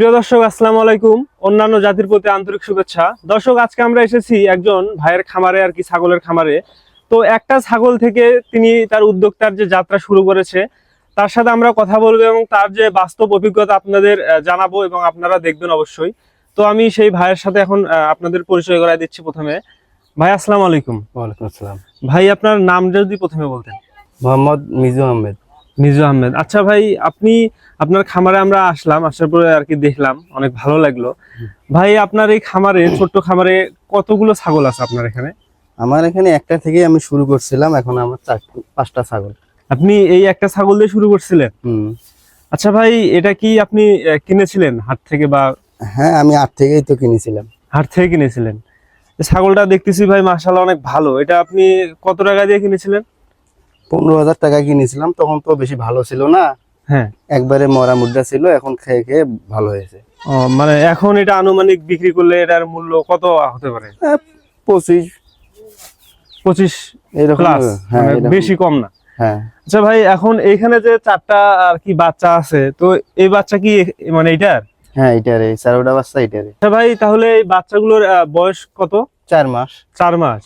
প্রিয় দর্শক আসসালামু আলাইকুম। অন্যান্য জাতির প্রতি আন্তরিক শুভেচ্ছা। দর্শক আজকে আমরা এসেছি একজন ভাইয়ের খামারে আর কি ছাগলের খামারে। তো একটা ছাগল থেকে তিনি তার উদ্যোক্তার যে যাত্রা শুরু করেছে তার সাথে আমরা কথা বলব এবং তার যে বাস্তব অভিজ্ঞতা আপনাদের জানাব এবং আপনারা দেখবেন অবশ্যই। তো আমি সেই ভাইয়ের সাথে এখন আপনাদের পরিচয় করাই দিচ্ছি প্রথমে। ভাই আসসালামু আলাইকুম। ওয়ালাইকুম আসসালাম। ভাই আপনার নামটা যদি প্রথমে বলতেন। মোহাম্মদ মিজু আহমেদ। মিজু আহমেদ। আচ্ছা ভাই আপনি আপনার খামারে আমরা আসলাম আসার পরে আর কি দেখলাম অনেক ভালো লাগল। ভাই আপনার এই খামারে ছোট্ট খামারে কতগুলো ছাগল আছে আপনার এখানে? আমার এখানে একটা থেকেই আমি শুরু করছিলাম এখন আমার পাঁচটা ছাগল। আপনি এই একটা ছাগল দিয়ে শুরু করছিলেন? আচ্ছা ভাই এটা কি আপনি কিনেছিলেন হাট থেকে বা? হ্যাঁ আমি আট থেকেই তো কিনেছিলাম। হাট থেকে কিনেছিলেন। ছাগলটা দেখতেছি ভাই মাশাআল্লাহ অনেক ভালো। এটা আপনি কত টাকা দিয়ে কিনেছিলেন? পনেরো হাজার টাকা কিনেছিলাম তখন তো বেশি ভালো ছিল না। হ্যাঁ। একবারে মরা মুদ্রা ছিল এখন খেয়ে খেয়ে ভালো হয়েছে। মানে এখন এটা আনুমানিক বিক্রি করলে এটার মূল্য কত হতে পারে? পঁচিশ। পঁচিশ এরকম হ্যাঁ বেশি কম না। হ্যাঁ। আচ্ছা ভাই এখন এইখানে যে চারটা আর কি বাচ্চা আছে তো এই বাচ্চা কি মানে এটার হ্যাঁ এটারে চারোটা বাচ্চা এটারে আচ্ছা ভাই তাহলে এই বাচ্চাগুলোর বয়স কত? চার মাস। চার মাস।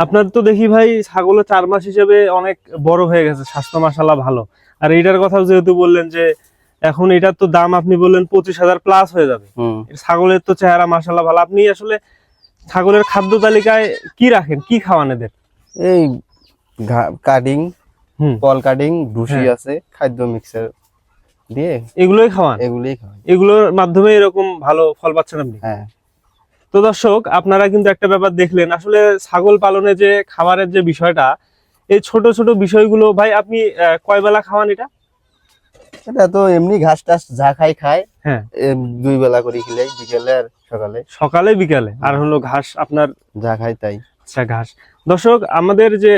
আপনার তো দেখি ভাই ছাগলের চার মাস হিসেবে অনেক বড় হয়ে গেছে স্বাস্থ্য মাসাল্লাহ ভালো। আর এইটার কথা যেহেতু বললেন যে এখন এটার তো দাম আপনি বললেন পঁচিশ হাজার প্লাস হয়ে যাবে। ছাগলের তো চেহারা মাসাল্লাহ ভালো। আপনি আসলে ছাগলের খাদ্য তালিকায় কি রাখেন? কি খাওয়ান এদের? এই কাটিং হুম। কল কাটিং ভুসি হ্যাঁ। আছে খাদ্য মিক্সার দিয়ে এগুলোই খাওয়ান? এগুলোই খাওয়াই এগুলোর মাধ্যমে এরকম ভালো ফল পাচ্ছেন আপনি? হ্যাঁ। তো দর্শক আপনারা কিন্তু একটা ব্যাপার দেখলেন। আসলে ছাগল পালনে যে খাবারের যে বিষয়টা এই ছোট ছোট বিষয়গুলো ভাই আপনি কয় বেলা খাওয়ান এটা? এটা তো এমনি ঘাস টাস যা খাই খায় হ্যাঁ। দুই বেলা করে খেলে বিকেলে আর সকালে। সকালে বিকালে। আর হলো ঘাস আপনার যা খাই তাই। আচ্ছা ঘাস। দর্শক আমাদের যে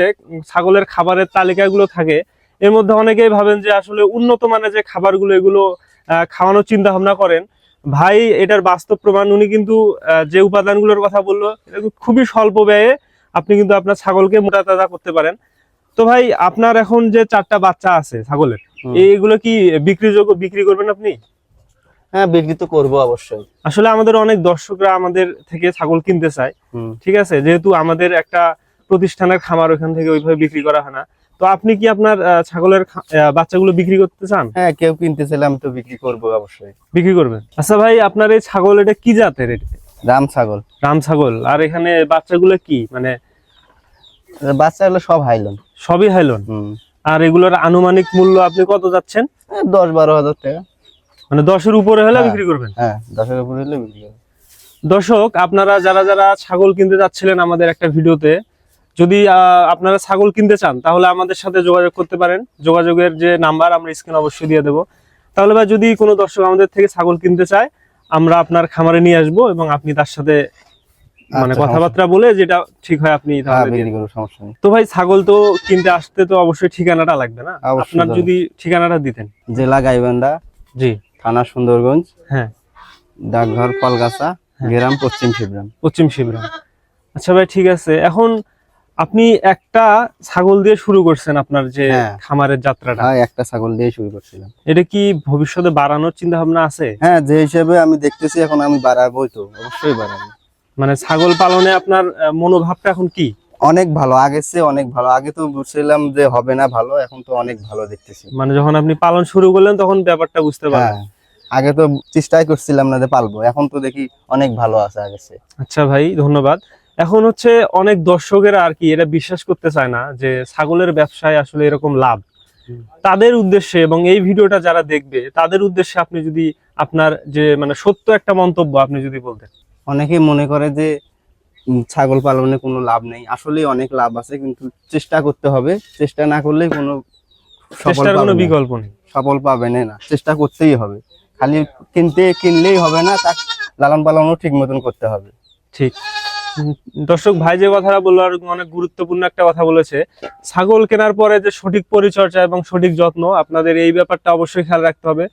ছাগলের খাবারের তালিকাগুলো থাকে এর মধ্যে অনেকেই ভাবেন যে আসলে উন্নত মানের যে খাবারগুলো এগুলো খাওয়ানোর চিন্তা ভাবনা করেন। ভাই এটার বাস্তব প্রমাণ উনি কিন্তু যে উপাদানগুলোর কথা বলল খুবই স্বল্প ব্যয়ে আপনি কিন্তু আপনার ছাগলকে মোটা তাজা করতে পারেন। তো ভাই আপনার এখন যে চারটা বাচ্চা আছে ছাগলের এইগুলো কি বিক্রিযোগ্য বিক্রি করবেন আপনি? হ্যাঁ বিক্রি তো করব অবশ্যই। আসলে আমাদের অনেক দর্শকরা আমাদের থেকে ছাগল কিনতে চায় ঠিক আছে? যেহেতু আমাদের একটা প্রতিষ্ঠানের খামার ওখান থেকে ওইভাবে বিক্রি করা হয় না। তো আপনি কি আপনার ছাগলের বাচ্চাগুলো বিক্রি করতে চান? হ্যাঁ কেউ কিনতে চাইলে আমি তো বিক্রি করব অবশ্যই। বিক্রি করবেন? আচ্ছা ভাই আপনার এই ছাগল এটা কি জাতের? রাম ছাগল। রাম ছাগল। আর এখানে বাচ্চাগুলো কি? মানে বাচ্চা হলো সব হাইলন। সবই হাইলন? হুম। আর এগুলোর আনুমানিক মূল্য আপনি কত যাচ্ছেন? দশ বারো হাজার টাকা। মানে দশের উপরে হলে হ্যাঁ। বিক্রি করবেন? হ্যাঁ দশের উপরে হলে বিক্রি করব। দর্শক আপনারা যারা যারা ছাগল কিনতে যাচ্ছিলেন আমাদের একটা ভিডিওতে যদি আহ, আপনারা ছাগল কিনতে চান তাহলে আমাদের সাথে যোগাযোগ করতে পারেন। যোগাযোগের যে নাম্বার আমরা স্ক্রিন অবশ্যই দিয়ে দেবো। তাহলে ভাই যদি কোনো দর্শক আমাদের থেকে ছাগল কিনতে চায় আমরা আপনার খামারে নিয়ে আসব এবং আপনি তার সাথে মানে আচ্ছা, কথাবার্তা বলে যেটা ঠিক হয় আপনি হ্যাঁ তো ভাই ছাগল তো কিনতে আসতে তো অবশ্যই ঠিকানাটা লাগবে না? আপনার যদি ঠিকানাটা দিতেন। জেলা গাইবান্ধা জি। থানা সুন্দরগঞ্জ হ্যাঁ। ডাকঘর কলগাছা হ্যাঁ। গ্রাম পশ্চিম শিবরাম পশ্চিম শিবরাম আচ্ছা ভাই ঠিক আছে। এখন আপনি একটা ছাগল দিয়ে শুরু করছেন আপনার যে হ্যাঁ। খামারের যাত্রাটা। হ্যাঁ একটা ছাগল দিয়ে শুরু করছিলাম। এটা কি ভবিষ্যতে বাড়ানোর চিন্তা ভাবনা আছে? হ্যাঁ যে হিসেবে আমি দেখতেছি এখন আমি বাড়াবোই তো অবশ্যই বাড়াবো। মানে ছাগল পালনে আপনার মনোভাবটা এখন কি? অনেক ভালো আগের চেয়ে অনেক ভালো। আগে তো বুঝছিলাম যে হবে না ভালো এখন তো অনেক ভালো দেখতেছি। মানে যখন আপনি পালন শুরু করলেন তখন ব্যাপারটা বুঝতে হ্যাঁ পারলেন আগে তো চেষ্টাই করছিলাম না যে পালবো এখন তো দেখি অনেক ভালো আছে চেয়ে। আচ্ছা ভাই ধন্যবাদ। এখন হচ্ছে অনেক দর্শকেরা আর কি এটা বিশ্বাস করতে চায় না যে ছাগলের ব্যবসায় আসলে এরকম লাভ। তাদের উদ্দেশ্যে এবং এই ভিডিওটা যারা দেখবে তাদের উদ্দেশ্যে আপনি যদি আপনার যে মানে সত্য একটা মন্তব্য আপনি যদি বলতেন। অনেকেই মনে করে যে ছাগল পালনে কোনো লাভ নেই। আসলে অনেক লাভ আছে কিন্তু চেষ্টা করতে হবে। চেষ্টা না করলে কোনো চেষ্টার কোনো বিকল্প নেই। সফল পাবে না চেষ্টা করতেই হবে। খালি কিনতে কিনলেই হবে না তা লালন পালনও ঠিক মতন করতে হবে। ঠিক। দর্শক ভাই যে কথাটা বলল আর অনেক গুরুত্বপূর্ণ একটা কথা বলেছে, ছাগল কেনার পরে যে সঠিক পরিচর্যা এবং সঠিক যত্ন, আপনাদের এই ব্যাপারটা অবশ্যই খেয়াল রাখতে হবে।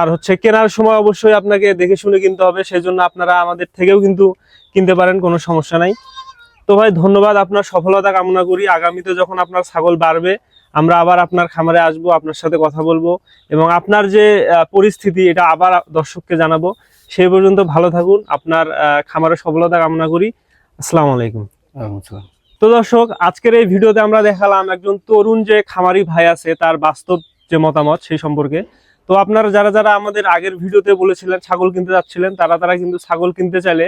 আর হচ্ছে কেনার সময় অবশ্যই আপনাকে দেখে শুনে কিনতে হবে সেই জন্য আপনারা আমাদের থেকেও কিন্তু কিনতে পারেন, কোনো সমস্যা নাই। তো ভাই, ধন্যবাদ, আপনার সফলতা কামনা করি। আগামীতে যখন আপনার ছাগল বাড়বে, আমরা আবার আপনার খামারে আসব, আপনার সাথে কথা বলব এবং আপনার যে পরিস্থিতি, এটা আবার দর্শককে জানাব। সেই পর্যন্ত ভালো থাকুন। আপনার খামারের সফলতা কামনা করি। আসসালামু আলাইকুম। তো দর্শক আজকের এই ভিডিওতে আমরা দেখালাম একজন তরুণ যে খামারি ভাই আছে তার বাস্তব যে মতামত সেই সম্পর্কে। তো আপনারা যারা যারা আমাদের আগের ভিডিওতে বলেছিলেন ছাগল কিনতে যাচ্ছিলেন তারা তারা কিন্তু ছাগল কিনতে চাইলে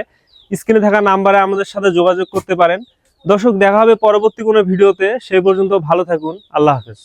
স্ক্রিনে থাকা নাম্বারে আমাদের সাথে যোগাযোগ করতে পারেন। দর্শক দেখা হবে পরবর্তী কোনো ভিডিওতে। সেই পর্যন্ত ভালো থাকুন। আল্লাহ হাফেজ।